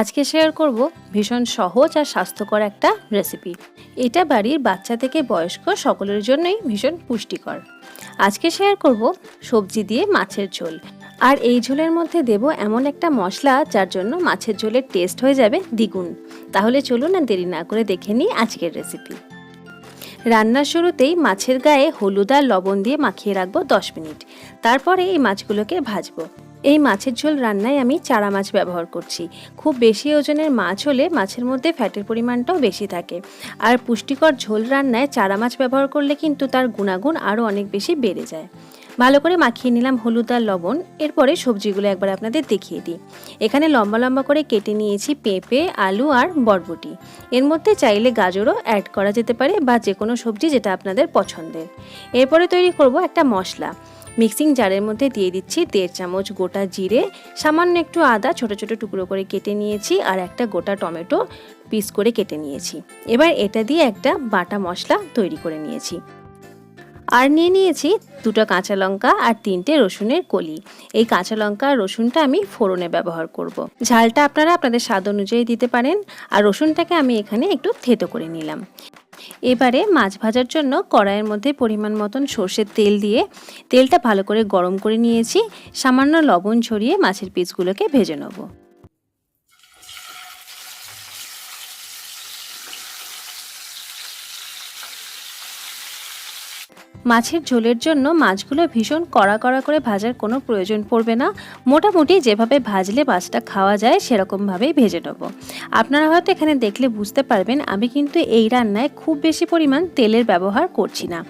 আজকে শেয়ার করব ভীষণ সহজ আর স্বাস্থ্যকর একটা রেসিপি এটা বাড়ির বাচ্চা থেকে বয়স্ক সকলের জন্যই ভীষণ পুষ্টিকর। আজকে শেয়ার করব সবজি দিয়ে মাছের ঝোল। আর এই ঝোলের মধ্যে দেব এমন একটা মশলা যার জন্য মাছের ঝোলের টেস্ট হয়ে যাবে দ্বিগুণ। তাহলে চলুন না দেরি না করে দেখে নিই আজকের রেসিপি রান্নার শুরুতেই মাছের গায়ে হলুদ আর লবণ দিয়ে মাখিয়ে রাখব দশ মিনিট। তারপরে এই মাছগুলোকে ভাজবো। এই মাছের ঝোল রান্নায় আমি চারা মাছ ব্যবহার করছি। খুব বেশি ওজনের মাছ হলে মাছের মধ্যে ফ্যাটের পরিমাণটাও বেশি থাকে। আর পুষ্টিকর ঝোল রান্নায় চারা মাছ ব্যবহার করলে কিন্তু তার গুণাগুণ আরও অনেক বেশি বেড়ে যায়। ভালো করে মাখিয়ে নিলাম হলুদ আর লবণ। এরপরে সবজিগুলো একবার আপনাদের দেখিয়ে দিই। এখানে লম্বা লম্বা করে কেটে নিয়েছি পেঁপে, আলু আর বরবটি। এর মধ্যে চাইলে গাজরও অ্যাড করা যেতে পারে বা যে কোনো সবজি যেটা আপনাদের পছন্দের। এরপরে তৈরি করব একটা মশলা। মিক্সিং জারের মধ্যে দিয়ে দিচ্ছি দেড় চামচ গোটা জিরে, সামান্য একটু আদা, ছোট ছোট টুকরো করে কেটে নিয়েছি আর একটা গোটা টমেটো পিস করে কেটে নিয়েছি। এবার এটা দিয়ে একটা বাটা মশলা তৈরি করে নিয়েছি। আর নিয়ে নিয়েছি দুটো কাঁচা লঙ্কা আর তিনটে রসুনের কলি। এই কাঁচা লঙ্কা আর রসুনটা আমি ফোড়নে ব্যবহার করব। ঝালটা আপনারা আপনাদের স্বাদ অনুযায়ী দিতে পারেন। আর রসুনটাকে আমি এখানে একটু থেতো করে নিলাম। এবারে মাছ ভাজার জন্য কড়াইয়ের মধ্যে পরিমাণ মতন সর্ষের তেল দিয়ে তেলটা ভালো করে গরম করে নিয়েছি। সামান্য লবণ ছড়িয়ে মাছের পিসগুলোকে ভেজে নেব। মাছের ঝোলের জন্য মাছগুলো ভীষণ কড়া কড়া করে ভাজার কোনো প্রয়োজন পড়বে না। মোটামুটি যেভাবে ভাজলে মাছটা খাওয়া যায়, সেরকমভাবেই ভেজে নেব। আপনারা হয়তো এখানে দেখলে বুঝতে পারবেন, আমি কিন্তু এই রান্নায় খুব বেশি পরিমাণ তেলের ব্যবহার করছি না।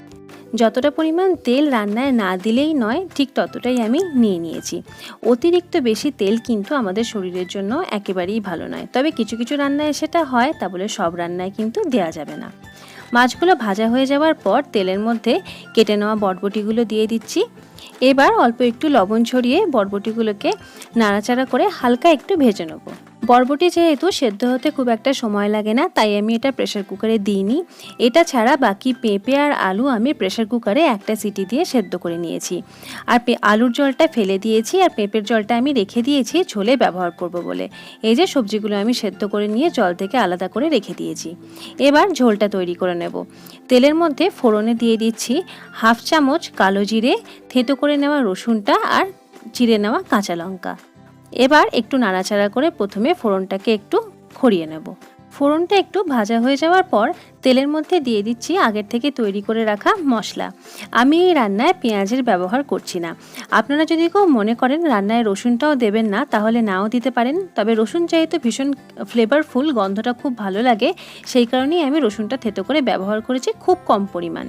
যতটা পরিমাণ তেল রান্নায় না দিলেই নয়, ঠিক ততটাই আমি নিয়ে নিয়েছি। অতিরিক্ত বেশি তেল কিন্তু আমাদের শরীরের জন্য একেবারেই ভালো নয়। তবে কিছু কিছু রান্নায় সেটা হয়, তা বলে সব রান্নায় কিন্তু দেওয়া যাবে না। মাছগুলো ভাজা হয়ে যাওয়ার পর তেলের মধ্যে কেটে নেওয়া বটবটিগুলো দিয়ে দিচ্ছি। এবার অল্প একটু লবণ ছড়িয়ে বটবটিগুলোকে নাড়াচাড়া করে হালকা একটু ভেজে নেব। বরবটি যেহেতু সেদ্ধ হতে খুব একটা সময় লাগে না, তাই আমি এটা প্রেশার কুকারে দিইনি। এটা ছাড়া বাকি পেঁপে আর আলু আমি প্রেশার কুকারে একটা সিটি দিয়ে সেদ্ধ করে নিয়েছি। আর আলুর জলটা ফেলে দিয়েছি আর পেঁপের জলটা আমি রেখে দিয়েছি ঝোলে ব্যবহার করব বলে। এই যে সবজিগুলো আমি সেদ্ধ করে নিয়ে জল থেকে আলাদা করে রেখে দিয়েছি। এবার ঝোলটা তৈরি করে নেব। তেলের মধ্যে ফোড়নে দিয়ে দিচ্ছি হাফ চামচ কালো জিরে, থেতো করে নেওয়া রসুনটা আর চিড়ে নেওয়া কাঁচা লঙ্কা। এবার একটু নাড়াচাড়া করে প্রথমে ফোড়নটাকে একটু খড়িয়ে নেব। ফোড়নটা একটু ভাজা হয়ে যাওয়ার পর তেলের মধ্যে দিয়ে দিচ্ছি আগের থেকে তৈরি করে রাখা মশলা। আমি এই রান্নায় পেঁয়াজের ব্যবহার করছি না। আপনারা যদি কেউ মনে করেন রান্নায় রসুনটাও দেবেন না, তাহলে নাও দিতে পারেন। তবে রসুন যেহেতু ভীষণ ফ্লেভারফুল গন্ধটা খুব ভালো লাগে, সেই কারণেই আমি রসুনটা থেতো করে ব্যবহার করেছি খুব কম পরিমাণ।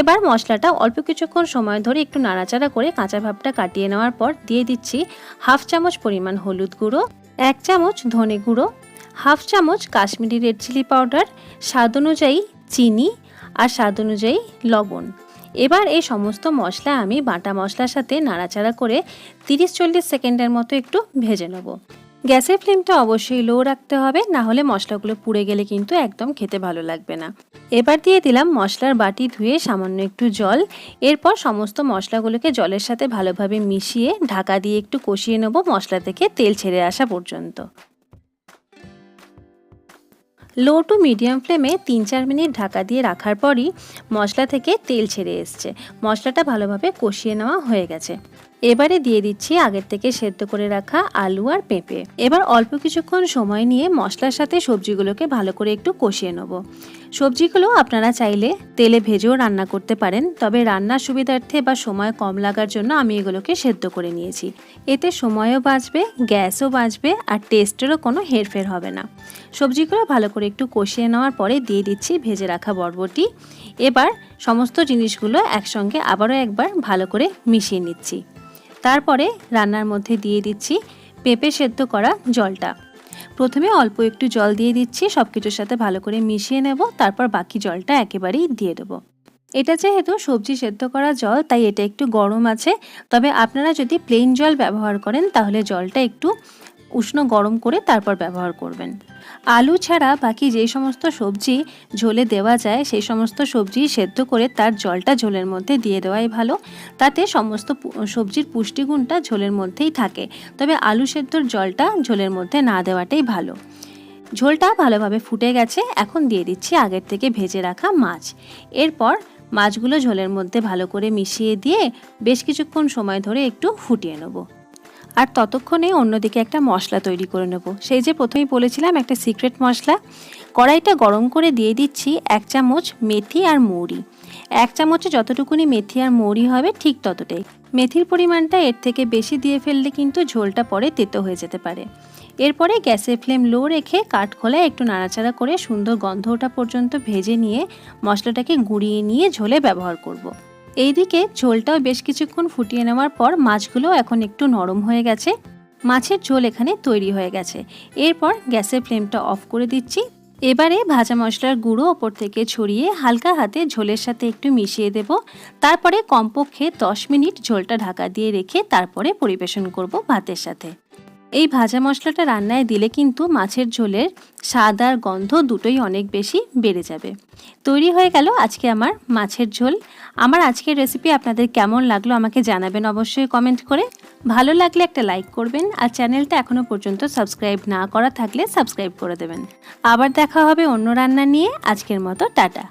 এবার মশলাটা অল্প কিছুক্ষণ সময় ধরে একটু নাড়াচাড়া করে কাঁচা ভাবটা কাটিয়ে নেওয়ার পর দিয়ে দিচ্ছি হাফ চামচ পরিমাণ হলুদ গুঁড়ো, এক চামচ ধনে গুঁড়ো হাফ চামচ কাশ্মীরি রেড চিলি পাউডার, স্বাদ অনুযায়ী চিনি আর স্বাদ অনুযায়ী লবণ। এবার এই সমস্ত মশলা আমি বাটা মশলার সাথে নাড়াচাড়া করে তিরিশ চল্লিশ সেকেন্ডের মতো একটু ভেজে নেব। গ্যাসের ফ্লেমটা অবশ্যই লো রাখতে হবে, না হলে মশলাগুলো পুড়ে গেলে কিন্তু একদম খেতে ভালো লাগবে না। এবার দিয়ে দিলাম মশলার বাটি ধুয়ে সামান্য একটু জল। এরপর সমস্ত মশলাগুলোকে জলের সাথে ভালোভাবে মিশিয়ে ঢাকা দিয়ে একটু কষিয়ে নেব মশলা থেকে তেল ছেড়ে আসা পর্যন্ত। লো টু মিডিয়াম ফ্লেমে তিন চার মিনিট ঢাকা দিয়ে রাখার পরই মশলা থেকে তেল ছেড়ে এসছে। মশলাটা ভালোভাবে কষিয়ে নেওয়া হয়ে গেছে। এবারে দিয়ে দিচ্ছি আগের থেকে সেদ্ধ করে রাখা আলু আর পেঁপে। এবার অল্প কিছুক্ষণ সময় নিয়ে মশলার সাথে সবজিগুলোকে ভালো করে একটু কষিয়ে নেব। সবজিগুলো আপনারা চাইলে তেলে ভেজেও রান্না করতে পারেন, তবে রান্নার সুবিধার্থে বা সময় কম লাগার জন্য আমি এগুলোকে সেদ্ধ করে নিয়েছি। এতে সময়ও বাঁচবে, গ্যাসও বাঁচবে, আর টেস্টেরও কোনো হেরফের হবে না। সবজিগুলো ভালো করে একটু কষিয়ে নেওয়ার পরে দিয়ে দিচ্ছি ভেজে রাখা বরবটি। এবার সমস্ত জিনিসগুলো একসঙ্গে আবারও একবার ভালো করে মিশিয়ে নিচ্ছি। তারপরে রান্নার মধ্যে দিয়ে দিচ্ছি পেঁপে সেদ্ধ করা জলটা। প্রথমে অল্প একটু জল দিয়ে দিচ্ছি সব কিছুর সাথে ভালো করে মিশিয়ে নেব, তারপর বাকি জলটা একেবারেই দিয়ে দেবো। এটা যেহেতু সবজি সেদ্ধ করা জল, তাই এটা একটু গরম আছে। তবে আপনারা যদি প্লেন জল ব্যবহার করেন, তাহলে জলটা একটু উষ্ণ গরম করে তারপর ব্যবহার করবেন। আলু ছাড়া বাকি যেই সমস্ত সবজি ঝোলে দেওয়া যায়, সেই সমস্ত সবজি সেদ্ধ করে তার জলটা ঝোলের মধ্যে দিয়ে দেওয়াই ভালো। তাতে সমস্ত সবজির পুষ্টিগুণটা ঝোলের মধ্যেই থাকে। তবে আলু সেদ্ধর জলটা ঝোলের মধ্যে না দেওয়াটাই ভালো। ঝোলটা ভালোভাবে ফুটে গেছে, এখন দিয়ে দিচ্ছি আগের থেকে ভেজে রাখা মাছ। এরপর মাছগুলো ঝোলের মধ্যে ভালো করে মিশিয়ে দিয়ে বেশ কিছুক্ষণ সময় ধরে একটু ফুটিয়ে নেব। আর ততক্ষণে অন্যদিকে একটা মশলা তৈরি করে নেব। সেই যে প্রথমেই বলেছিলাম, একটা সিক্রেট মশলা। কড়াইটা গরম করে দিয়ে দিচ্ছি এক চামচ মেথি আর মৌরি। এক চামচে যতটুকুনি মেথি আর মৌরি হবে, ঠিক ততটাই। মেথির পরিমাণটা এর থেকে বেশি দিয়ে ফেললে কিন্তু ঝোলটা পরে তেতো হয়ে যেতে পারে। এরপরে গ্যাসের ফ্লেম লো রেখে কাঠখোলায় একটু নাড়াচাড়া করে সুন্দর গন্ধ ওঠা পর্যন্ত ভেজে নিয়ে মশলাটাকে গুঁড়িয়ে নিয়ে ঝোলে ব্যবহার করব। এইদিকে ঝোলটাও বেশ কিছুক্ষণ ফুটিয়ে নেওয়ার পর মাছগুলো এখন একটু নরম হয়ে গেছে। মাছের ঝোল এখানে তৈরি হয়ে গেছে। এরপর গ্যাসের ফ্লেমটা অফ করে দিচ্ছি। এবারে ভাজা মশলার গুঁড়ো ওপর থেকে ছড়িয়ে হালকা হাতে ঝোলের সাথে একটু মিশিয়ে দেব। তারপরে কমপক্ষে দশ মিনিট ঝোলটা ঢাকা দিয়ে রেখে তারপরে পরিবেশন করব ভাতের সাথে। এই ভাজা মশলাটা রান্নায় দিলে কিন্তু মাছের ঝোলের স্বাদ আর গন্ধ দুটোই অনেক বেশি বেড়ে যাবে। তৈরি হয়ে গেল আজকে আমার মাছের ঝোল। আমার আজকের রেসিপি আপনাদের কেমন লাগল আমাকে জানাবেন অবশ্যই কমেন্ট করে। ভালো লাগলে একটা লাইক করবেন আর চ্যানেলটা এখনও পর্যন্ত সাবস্ক্রাইব না করা থাকলে সাবস্ক্রাইব করে দেবেন। আবার দেখা হবে অন্য রান্না নিয়ে। আজকের মতো টাটা।